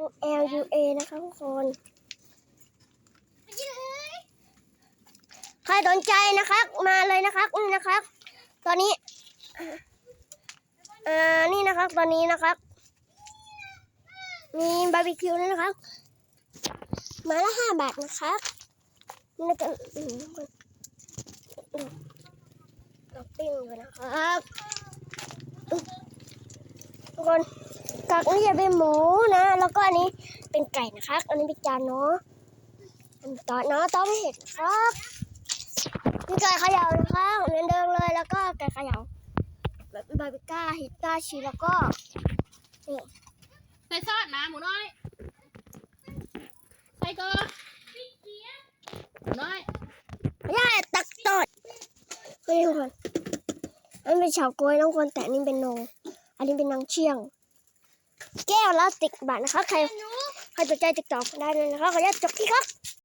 ช่าง L U A นะคะทุกคนใครสนใจนะครับ มาเลยนะครับนี่นะครับ ตอนนี้อ่านี่นะครับ ตอนนี้นะครับ มีบาร์บีคิวด้วยนะครับมาละห้าบาทนะครับนี่าจะเราปิ้งอยู่นะครับทุกคนกากนี่จะเป็นหมูนะ เป็นไก่นะครับ อันนี้เป็นจานเนาะอันต่อเนาะต้องไม่เห็นครับมีไก่เขย่านะครับเหมือนเดิมเลยแล้วก็ไก่เขย่าแบบบาร์บีก้าฮิตต้าชีสแล้วก็นี่ใส่ซอสนะหมูน้อยใส่ก็หมูน้อยย่าตักตดเฮ้ยทุกคนอันเป็นเฉาก๊วยน้องคนแต่อันนี้เป็นโนอันนี้เป็นนางเชียง แก้วละสิบบาทนะคะใครใครสนใจติดต่อได้เลยนะคะขออนุญาตจบที่ครับ